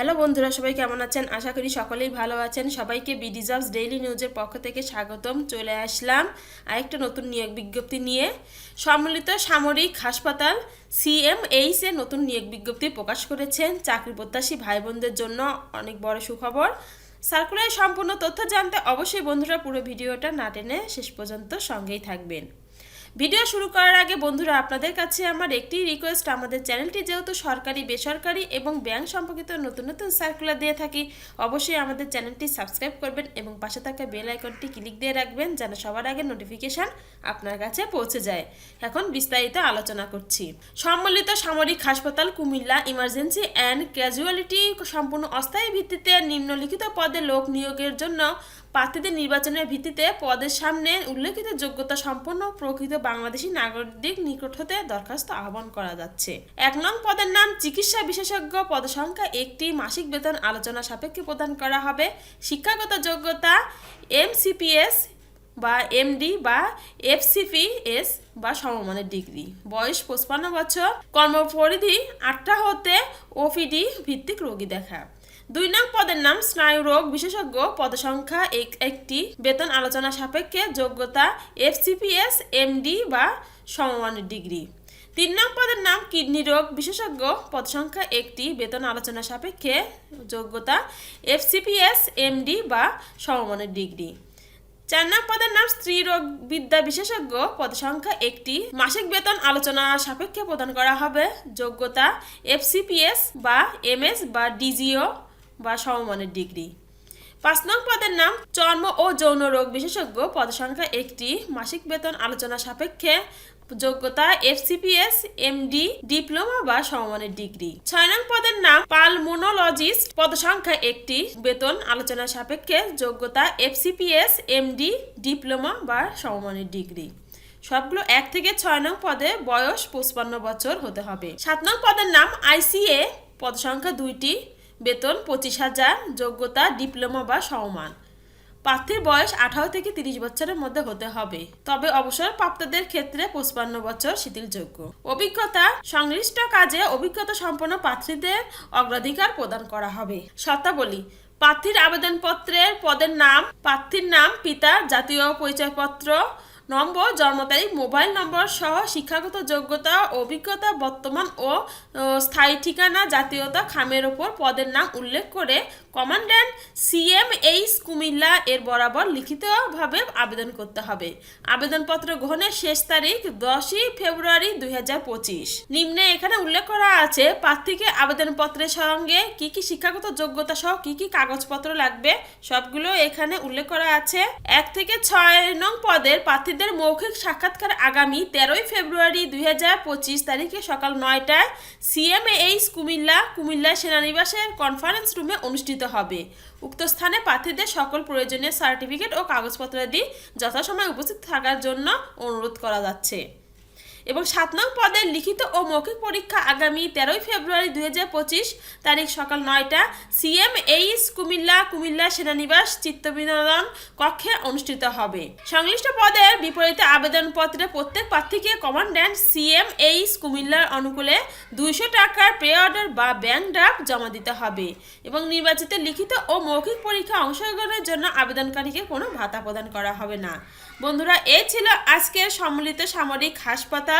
Hello বন্ধুরা, সবাই কেমন আছেন? আশা করি সকলেই ভালো আছেন। সবাইকে বিডিজাবস ডেইলি নিউজের পক্ষ থেকে স্বাগতম। চলে আসলাম আরেকটা নতুন নিয়োগ বিজ্ঞপ্তি নিয়ে। সম্মিলিত সামরিক হাসপাতাল সিএমএইচ এ নতুন নিয়োগ বিজ্ঞপ্তি প্রকাশ করেছেন। চাকরি প্রত্যাশী ভাই বোনদের জন্য অনেক বড় সুখবর। সার্কুলার সম্পূর্ণ তথ্য জানতে অবশ্যই বন্ধুরা পুরো ভিডিওটা না টেনে শেষ পর্যন্ত সঙ্গেই থাকবেন। ভিডিও শুরু করার আগে বন্ধুরা, আপনাদের কাছে আমার একটি রিকোয়েস্ট আমাদের চ্যানেলটি যেহেতু সরকারি, বেসরকারি এবং ব্যাংক সম্পর্কিত নতুন নতুন সার্কুলার দিয়ে থাকি, অবশ্যই আমাদের চ্যানেলটি সাবস্ক্রাইব করবেন এবং পাশে থাকা বেল আইকনটি ক্লিক দিয়ে রাখবেন যেন সবার আগে নোটিফিকেশান আপনার কাছে পৌঁছে যায়। এখন বিস্তারিত আলোচনা করছি। সম্মিলিত সামরিক হাসপাতাল, কুমিল্লা ইমার্জেন্সি অ্যান্ড ক্যাজুয়ালিটি সম্পূর্ণ অস্থায়ী ভিত্তিতে নিম্নলিখিত পদে লোক নিয়োগের জন্য প্রার্থীদের নির্বাচনের ভিত্তিতে পদের সামনে উল্লেখিত যোগ্যতা সম্পন্ন প্রকৃত বাংলাদেশি নাগরিকদের নিকট হতে দরখাস্ত আহ্বান করা যাচ্ছে। এক নং পদের নাম চিকিৎসা বিশেষজ্ঞ, পদসংখ্যা একটি, মাসিক বেতন আলোচনা সাপেক্ষে প্রদান করা হবে। শিক্ষাগত যোগ্যতা এমসিপিএস বা এমডি বা এফসিপিএস বা সমমানের ডিগ্রি। বয়স পঁচপান্ন বছর। কর্মপরিধি আটটা হতে ওপিডি ভিত্তিক রোগী দেখা। দুই নং পদের নাম স্নায়ু রোগ বিশেষজ্ঞ পদসংখ্যা এক একটি। বেতন আলোচনা সাপেক্ষে যোগ্যতা এফসিপিএস, এমডি বা সমমানের ডিগ্রি। তিন নং পদের নাম কিডনি রোগ বিশেষজ্ঞ পদসংখ্যা একটি। বেতন আলোচনা সাপেক্ষে যোগ্যতা এফসিপিএস, এমডি বা সমমানের ডিগ্রি। চার নং পদের নাম স্ত্রী রোগ বিদ্যা বিশেষজ্ঞ পদসংখ্যা একটি। মাসিক বেতন আলোচনা সাপেক্ষে প্রদান করা হবে। যোগ্যতা এফসিপিএস বা এমএস বা ডিজিও। বা সমমানের ডিগ্রি। পাঁচ নং পদের নাম চর্ম ও যৌন রোগ বিশেষজ্ঞ পদসংখ্যা একটি। মাসিক বেতন আলোচনা সাপেক্ষে যোগ্যতা এফসিপিএস, এমডি, ডিপ্লোমা বা সমমানের ডিগ্রি। ছয় নং পদের নাম পালমোনোলজিস্ট পদসংখ্যা একটি। বেতন আলোচনা সাপেক্ষে যোগ্যতা এফসিপিএস, এমডি, ডিপ্লোমা বা সমমানের ডিগ্রি। সবগুলো এক থেকে ছয় নং পদে বয়স পঁচপান্ন বছর হতে হবে। সাত নং পদের নাম আইসিএ, পদসংখ্যা দুইটি। বেতন, পঁচিশ হাজার, যোগ্যতা, ডিপ্লোমা বা সমমান প্রার্থীর বয়স আঠারো থেকে তিরিশ বছরের মধ্যে হতে হবে। তবে অবসরপ্রাপ্তদের ক্ষেত্রে পঁচপান্ন বছর শিথিলযোগ্য। অভিজ্ঞতা, সংশ্লিষ্ট কাজে অভিজ্ঞতা সম্পন্ন প্রার্থীদের অগ্রাধিকার প্রদান করা হবে। শর্তাবলী, প্রার্থীর আবেদনপত্রের পদের নাম, প্রার্থীর নাম, পিতা, জাতীয় পরিচয়পত্র নম্বর, জন্ম তারিখ, মোবাইল নম্বর সহ শিক্ষাগত যোগ্যতা, অভিজ্ঞতা, বর্তমান ও স্থায়ী ঠিকানা, জাতীয়তা, খামের ওপর পদের নাম উল্লেখ করে কমান্ড্যান্ট সিএমএইচ কুমিল্লা এর বরাবর লিখিতভাবে আবেদন করতে হবে। আবেদনপত্র গ্রহণের শেষ তারিখ দশই ফেব্রুয়ারি দু হাজার পঁচিশ। নিম্নে এখানে উল্লেখ করা আছে প্রার্থীকে আবেদনপত্রের সঙ্গে কি কি শিক্ষাগত যোগ্যতা সহ কি কি কাগজপত্র লাগবে, সবগুলো এখানে উল্লেখ করা আছে। এক থেকে ছয় নং পদের প্রার্থীদের মৌখিক সাক্ষাৎকার আগামী তেরোই ফেব্রুয়ারি দুই হাজার পঁচিশ তারিখে সকাল নয়টায় সিএমএইচ কুমিল্লা কুমিল্লা সেনানিবাসের কনফারেন্স রুমে অনুষ্ঠিত হবে। উক্ত স্থানে প্রার্থীদের সকল প্রয়োজনীয় সার্টিফিকেট ও কাগজপত্র কাগজপত্রাদি যথাসময়ে উপস্থিত থাকার জন্য অনুরোধ করা যাচ্ছে। এবং সাত নং পদের লিখিত ও মৌখিক পরীক্ষা আগামী তেরোই ফেব্রুয়ারি দুই হাজার পঁচিশ তারিখ সকাল নয়টা সিএম এইচ কুমিল্লা কুমিল্লা সেনানিবাস চিত্তবিনোদন কক্ষে অনুষ্ঠিত হবে। সংশ্লিষ্ট পদের বিপরীতে আবেদনপত্রে প্রত্যেক প্রার্থীকে কমান্ড্যান্ট সিএম এইচ কুমিল্লার অনুকূলে দুইশো টাকার প্রে অর্ডার বা ব্যাংক ড্রাফট জমা দিতে হবে এবং নির্বাচিত লিখিত ও মৌখিক পরীক্ষা অংশগ্রহণের জন্য আবেদনকারীকে কোনো ভাতা প্রদান করা হবে না। বন্ধুরা, এ ছিল আজকের সম্মিলিত সামরিক হাসপাতাল